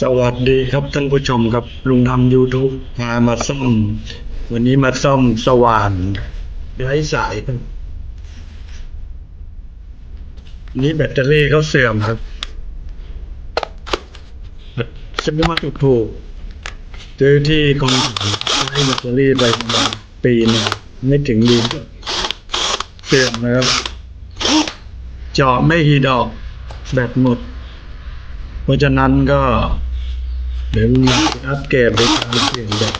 สวัสดีครับท่านผู้ชมครับลุงทำ YouTube พามาซ่อม วันนี้มาซ่อมสว่านไร้สายนี่แบตเตอรี่เขาเสื่อมครับซื้อมาถูกๆซื้อที่กองถ่ายให้แบตเตอรี่ไปประมาณปีหนึงไม่ถึงดีเสื่อมนะครับเจาะไม่กี่ดอก แบตหมด เพราะฉะนั้นก็ เดี๋ยวเราอัปเกรดโดยการเปลี่ยนแบบ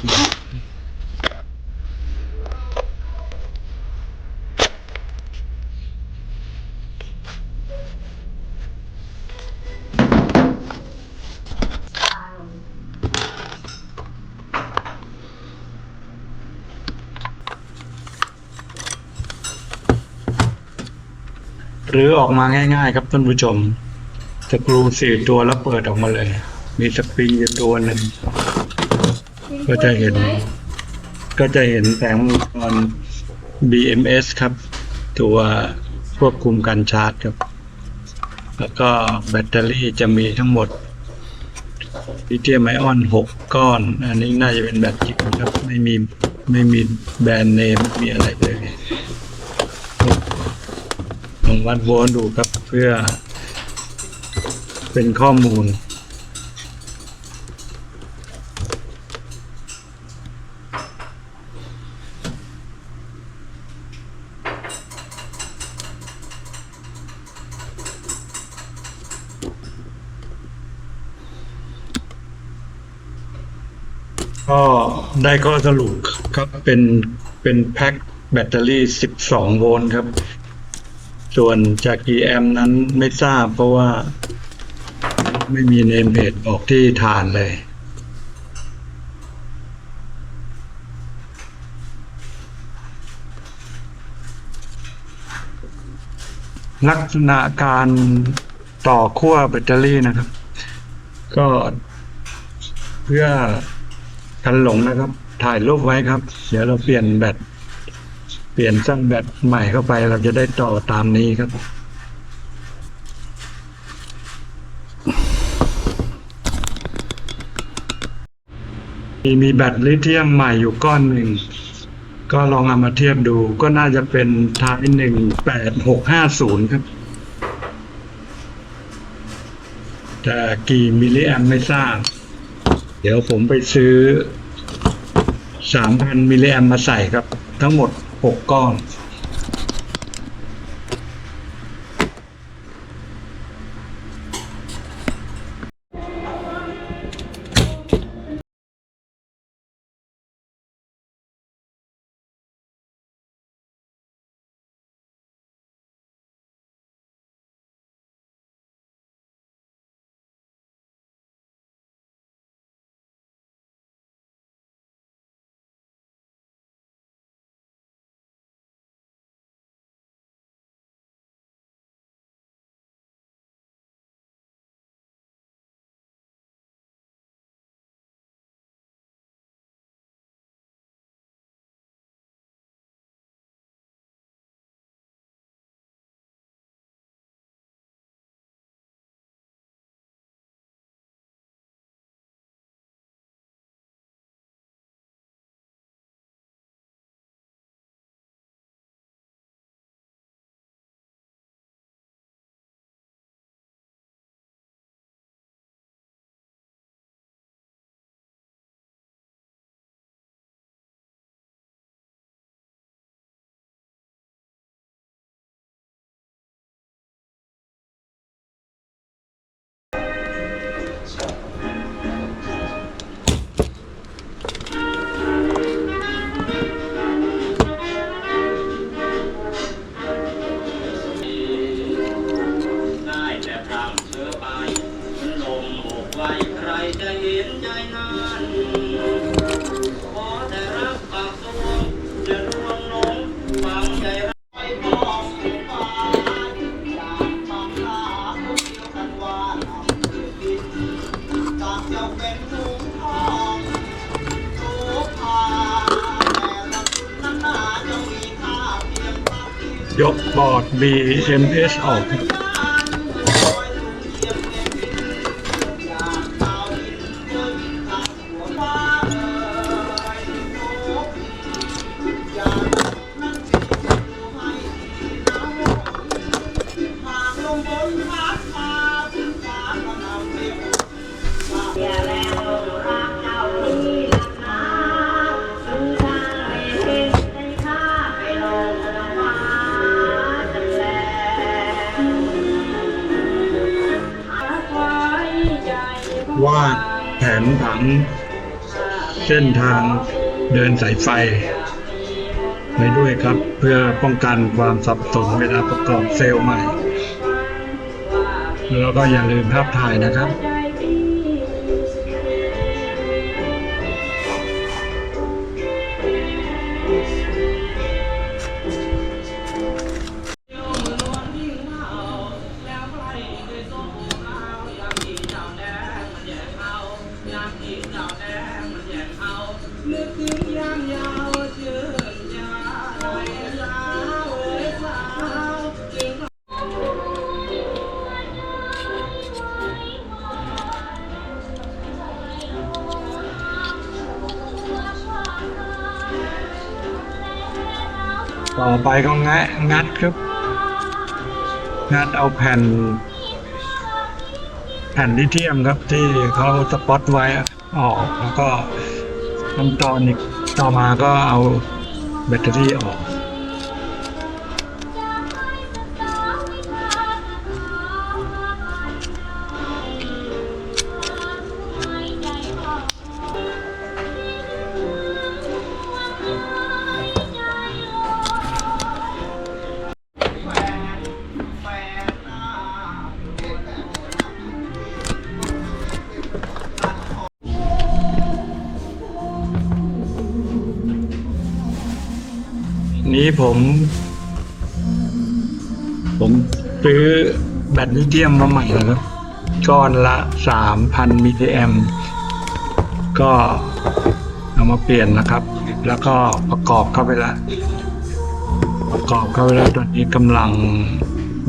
หรือออกมาง่าย ๆ ครับท่านผู้ชม สกรูสี่ตัวแล้วเปิดออกมาเลย มีสปริงอยู่ตัวหนึ่งก็จะเห็น ก็จะเห็นแสงวงจร BMS ครับ ตัวควบคุมการชาร์จครับ แล้วก็แบตเตอรี่จะมีทั้งหมดลิเธียมไอออนหกก้อน อันนี้น่าจะเป็นแบตจริงครับ ไม่มีไม่มีแบรนด์เนมมีอะไรเลยลองวัดโวลต์ดูครับเพื่อ เป็นข้อมูล ก็ได้ข้อสรุปครับเป็นเป็นแพ็คแบตเตอรี่ 12 โวลต์ครับ ส่วนจากกี่แอมป์นั้นไม่ทราบเพราะว่า ไม่มีเนมเพจบอกที่ฐานเลย ลักษณะการต่อขั้วแบตเตอรี่นะครับ ก็เพื่อกันหลงนะครับ ถ่ายรูปไว้ครับ เดี๋ยวเราเปลี่ยนแบตเปลี่ยนสร้างแบตใหม่เข้าไปเราจะได้ต่อตามนี้ครับ มีมีแบตลิเธียมใหม่อยู่ก้อนหนึ่ง ก็ลองเอามาเทียบดู ก็น่าจะเป็นท้ายหนึ่งแปดหกห้าศูนย์ครับแต่กี่มิลลิแอมไม่ทราบ เดี๋ยวผมไปซื้อสามพันมิลลิแอมมาใส่ครับ ทั้งหมดหกก้อน ยกบอร์ด BMS ออกครับอยาก วาดแผนผังเส้นทางเดินสายไฟไปด้วยครับ เพื่อป้องกันความสับสนเวลาประกอบเซลล์ใหม่ แล้วก็อย่าลืมภาพถ่ายนะครับ ต่อไปก็งะงัดครับ งัดเอาแผ่น แผ่นที่เทียมครับที่เขาสปอตไว้ออกแล้วก็ขั้นตอนอีกต่อมาก็เอาแบตเตอรี่ออก นี้ผม ผมซื้อแบตลิเธียมมาใหม่แล้วครับก้อนละสามพันมิลลิแอมก็เอามาเปลี่ยนนะครับ แล้วก็ประกอบเข้าไปล้วประกอบเข้าไปแล้วตอนนี้กำลัง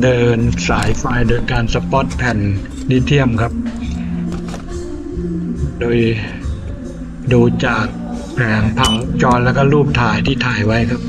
เดินสายไฟโดยการสปอตแผ่นลิเธียมครับ โดยดูจากแผงผังจรแล้วก็รูปถ่ายที่ถ่ายไว้ครับ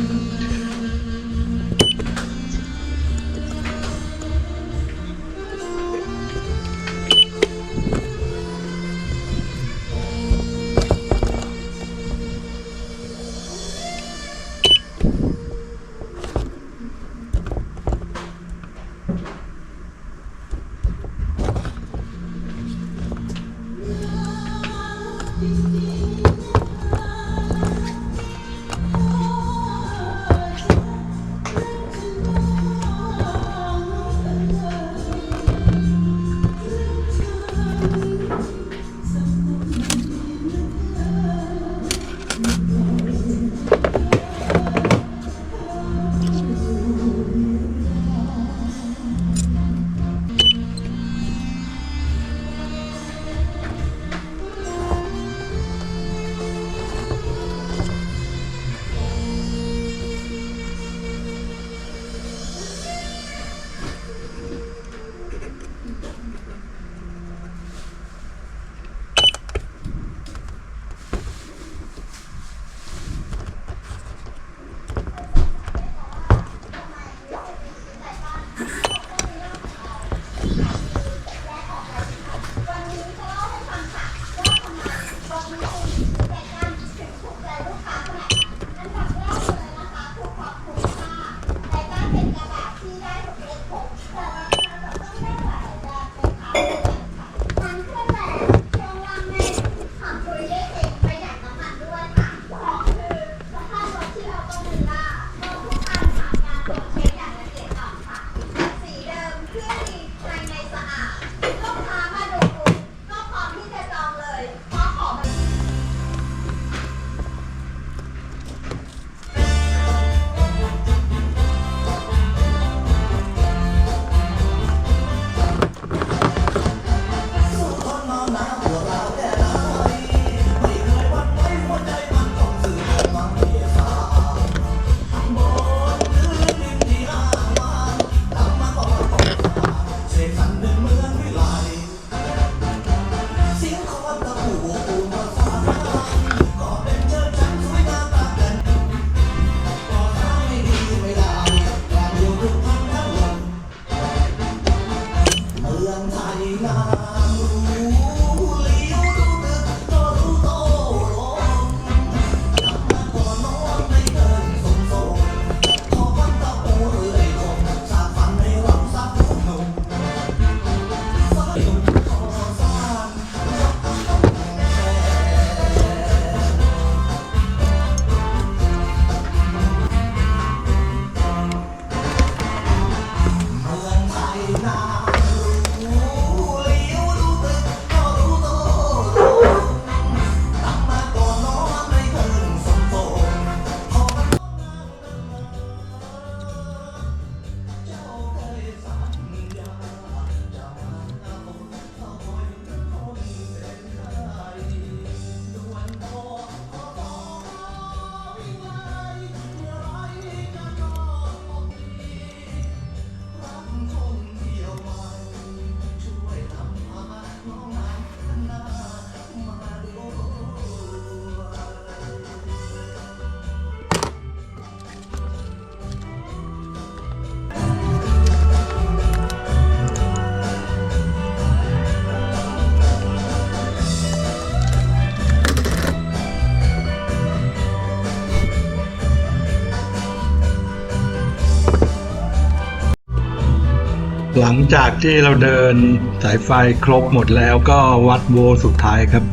หลังจากที่เราเดินสายไฟครบหมดแล้วก็วัดโวลต์สุดท้ายครับ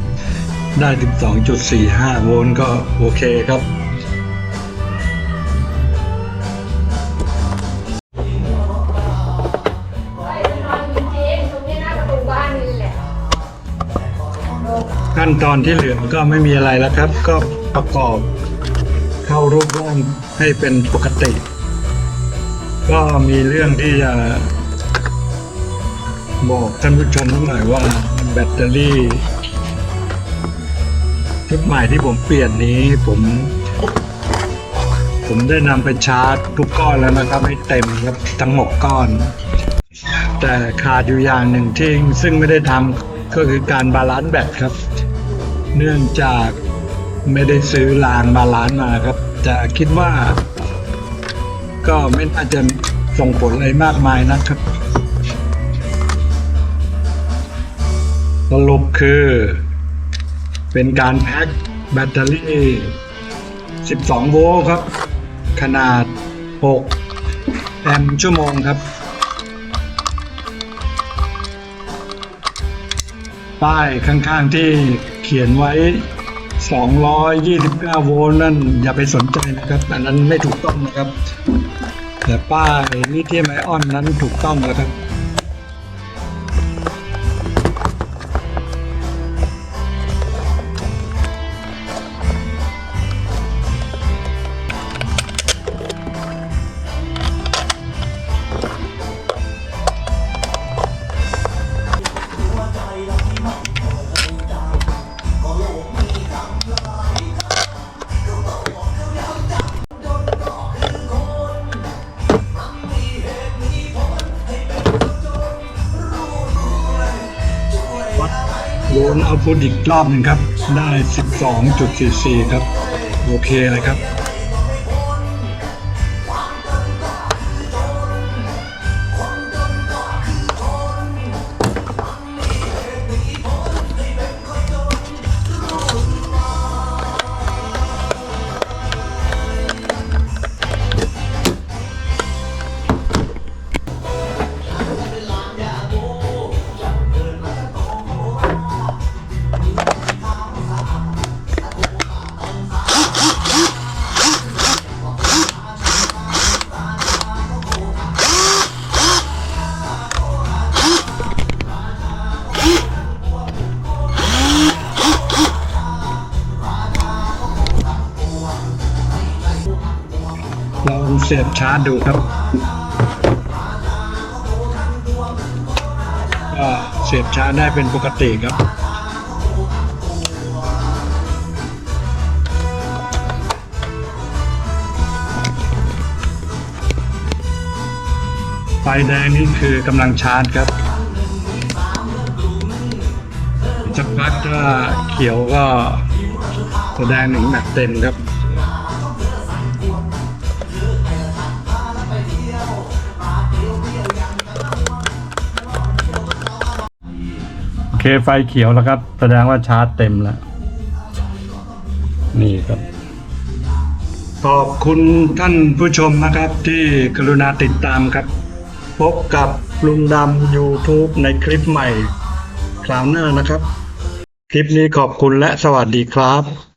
ได้ 12.45 โวลต์ก็โอเคครับ ขั้นตอนที่เหลือก็ไม่มีอะไรแล้วครับ ก็ประกอบเข้ารูปร่างให้เป็นปกติ ก็มีเรื่องที่จะ บอกท่านผู้ชมทั้งหลายว่าแบตเตอรี่ชุดใหม่ที่ผมเปลี่ยนนี้ผม ผมได้นำไปชาร์จทุกก้อนแล้วนะครับ ให้เต็มครับทั้งหกก้อน แต่ขาดอยู่อย่างหนึ่งที่ซึ่งไม่ได้ทำก็คือการบาลานซ์แบตครับ เนื่องจากไม่ได้ซื้อรางบาลานซ์มาครับแต่คิดว่า ก็ไม่น่าจะส่งผลอะไรมากมายนะครับ สรุปคือ เป็นการแพ็คแบตเตอรี่ 12 โวลต์ครับ ขนาด 6 แอมป์ชั่วโมงครับ ป้ายข้างๆที่เขียนไว้ 229 โวลต์นั่นอย่าไปสนใจนะครับ อันนั้นไม่ถูกต้องนะครับ แต่ป้ายลิเธียมไอออนนั้นถูกต้องแล้วครับ โวลเอาพุทอีกรอบหนึ่งครับ ได้ 12.44 ครับ โอเคเลยครับ ลองเสียบชาร์จดูครับก็เสียบชาร์จได้เป็นปกติครับไฟแดงนี่คือกำลังชาร์จครับสักพักถ้าเขียวก็แสดงหนึ่งแมตเต็มครับ เคไฟเขียวแล้วครับ แสดงว่าชาร์จเต็มแล้ว นี่ครับ ขอบคุณท่านผู้ชมนะครับที่กรุณาติดตามครับ พบกับลุงดำ YouTube ในคลิปใหม่คราวหน้านะครับ คลิปนี้ขอบคุณและสวัสดีครับ